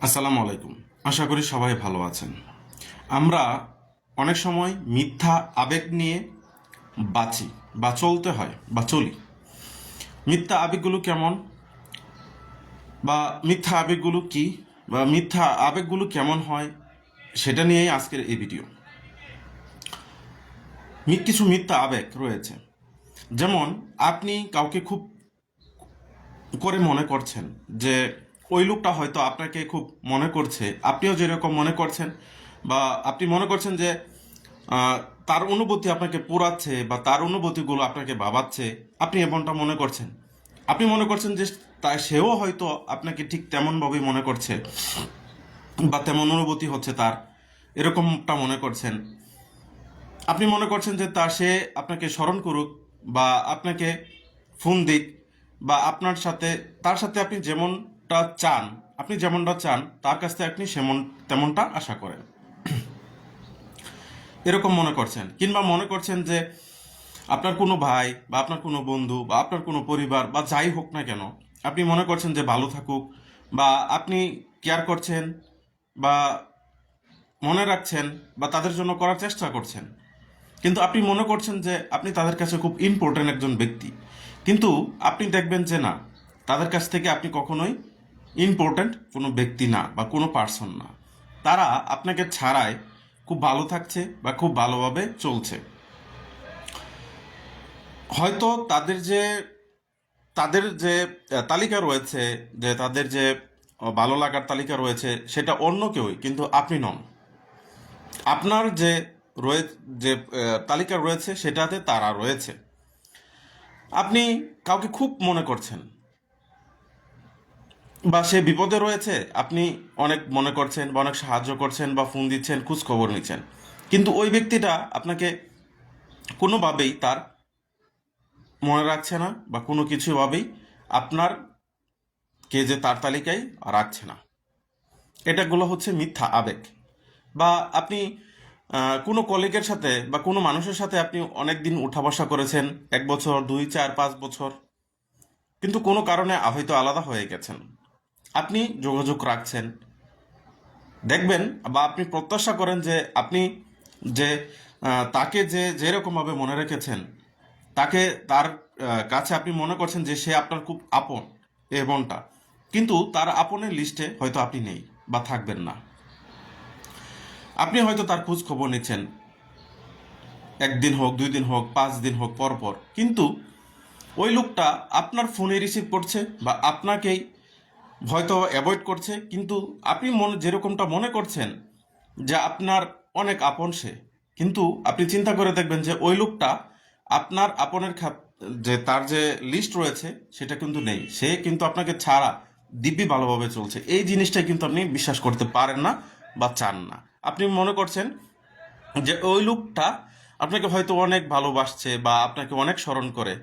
আসসালামু আলাইকুম। আশা করি সবাই ভালো আছেন। আমরা অনেক সময় মিথ্যা আবেগ নিয়ে বাঁচি, বা চলতে হয়, বা চলি। মিথ্যা আবেগগুলো কেমন? বা মিথ্যা আবেগগুলো কি? বা মিথ্যা আবেগগুলো কেমন হয়? সেটা নিয়েই আজকের এই ভিডিও। কিছু মিথ্যা আবেগ রয়েছে। যেমন, আপনি কাউকে খুব করে মনে করছেন যে ওই লোকটা হয়তো আপনাকে খুব মনে করছে। আপনিও যেরকম মনে করছেন বা আপনি মনে করছেন যে তার অনুভূতি আপনাকে পুরাচ্ছে বা তার অনুভূতিগুলো আপনাকে ভাবাচ্ছে, আপনি এমনটা মনে করছেন। আপনি মনে করছেন যে, তা সেও হয়তো আপনাকে ঠিক তেমনভাবেই মনে করছে বা তেমন অনুভূতি হচ্ছে তার, এরকমটা মনে করছেন। আপনি মনে করছেন যে, তা সে আপনাকে স্মরণ করুক বা আপনাকে ফোন দিক বা আপনার সাথে, তার সাথে আপনি যেমনটা চান, আপনি যেমনটা চান, তার কাছ থেকে আপনি সেমন, তেমনটা আশা করেন। এরকম মনে করছেন, কিংবা মনে করছেন যে আপনার কোনো ভাই বা আপনার কোনো বন্ধু বা আপনার কোনো পরিবার বা যাই হোক না কেন, আপনি মনে করছেন যে ভালো থাকুক বা আপনি কেয়ার করছেন বা মনে রাখছেন বা তাদের জন্য করার চেষ্টা করছেন। কিন্তু আপনি মনে করছেন যে আপনি তাদের কাছে খুব ইম্পর্টেন্ট একজন ব্যক্তি। কিন্তু আপনি দেখবেন যে না, তাদের কাছ থেকে আপনি কখনোই ইম্পর্টেন্ট কোনো ব্যক্তি না বা কোনো পার্সন না। তারা আপনাকে ছাড়াই খুব ভালো থাকছে বা খুব ভালোভাবে চলছে। হয়তো তাদের যে তাদের যে তালিকা রয়েছে যে তাদের যে ভালো লাগার তালিকা রয়েছে, সেটা অন্য কেউই, কিন্তু আপনি নন। আপনার যে রয়ে, যে তালিকা রয়েছে, সেটাতে তারা রয়েছে। আপনি কাউকে খুব মনে করছেন বা সে বিপদে রয়েছে, আপনি অনেক মনে করছেন বা অনেক সাহায্য করছেন বা ফোন দিচ্ছেন খোঁজ খবর নিচ্ছেন। কিন্তু ওই ব্যক্তিটা আপনাকে কোনোভাবেই তার মনে রাখছে না বা কোনো কিছুভাবেই আপনার কে যে তার তালিকায় রাখছে না। এটাগুলো হচ্ছে মিথ্যা আবেগ। বা আপনি কোনো কলিগের সাথে বা কোনো মানুষের সাথে আপনি অনেক দিন উঠা বসা করেছেন, এক বছর, দুই, চার, পাঁচ বছর, কিন্তু কোনো কারণে হয়তো আলাদা হয়ে গেছেন। আপনি যোগাযোগ রাখছেন। দেখবেন বা আপনি প্রত্যাশা করেন যে আপনি যে তাকে যে, যেরকমভাবে মনে রেখেছেন, তাকে, তার কাছে আপনি মনে করছেন যে সে আপনার খুব আপন, এ এমনটা কিন্তু তার আপনের লিস্টে হয়তো আপনি নেই বা থাকবেন না। আপনি হয়তো তার খোঁজ খবর নিচ্ছেন। একদিন হোক, দুই দিন হোক, পাঁচ দিন হোক পর পর কিন্তু ওই লোকটা আপনার ফোনে রিসিভ করছে বা আপনাকেই হয়তো অ্যাভয়েড করছে, কিন্তু আপনি মনে, যেরকমটা মনে করছেন যে আপনার অনেক আপন সে, কিন্তু আপনি চিন্তা করে দেখবেন যে ওই লোকটা আপনার আপনের যে তার যে লিস্ট রয়েছে, সেটা কিন্তু নেই। সে কিন্তু আপনাকে ছাড়া দিব্যি ভালোভাবে চলছে। এই জিনিসটা কিন্তু আপনি বিশ্বাস করতে পারেন না বা চান না। আপনি মনে করছেন যে ওই লোকটা আপনাকে হয়তো অনেক ভালোবাসছে বা আপনাকে অনেক স্মরণ করে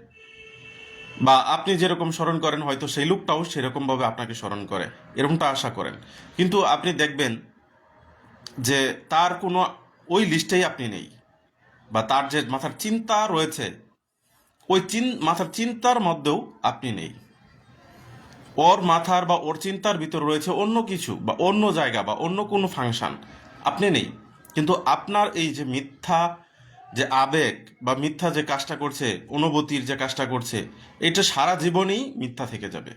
বা আপনি যেরকম স্মরণ করেন, হয়তো সেই লোকটাও সেরকম ভাবে আপনাকে স্মরণ করে, এরকমটা আশা করেন। কিন্তু আপনি দেখবেন যে তার কোনো, ওই লিস্টেই আপনি নেই। বা তার যে মাথার চিন্তা রয়েছে, ওই চিন, মাথার চিন্তার মধ্যেও আপনি নেই। ওর মাথার বা ওর চিন্তার ভিতর রয়েছে অন্য কিছু বা অন্য জায়গা বা অন্য কোনো ফাংশন, আপনি নেই। কিন্তু আপনার এই যে মিথ্যা যে আবেগ বা মিথ্যা যে কাজটা করছে, অনুভূতির যে কাজটা করছে, এটা সারা জীবনেই মিথ্যা থেকে যাবে।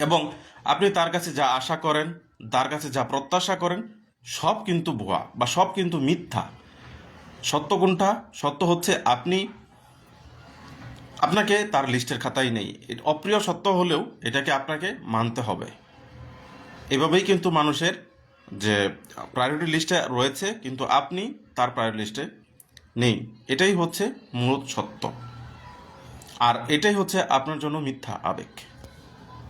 এবং আপনি তার কাছে যা আশা করেন, তার কাছে যা প্রত্যাশা করেন, সব কিন্তু ভুয়া বা সব কিন্তু মিথ্যা। সত্য কোনটা? সত্য হচ্ছে আপনি, আপনাকে তার লিস্টের খাতায় নেই। অপ্রিয় সত্য হলেও এটাকে আপনাকে মানতে হবে। এভাবেই কিন্তু মানুষের যে প্রায়োরিটি লিস্টে রয়েছে, কিন্তু আপনি তার প্রায়োরিটি লিস্টে নেই। এটাই হচ্ছে মূলত সত্য। আর এটাই হচ্ছে আপনার জন্য মিথ্যা আবেগ।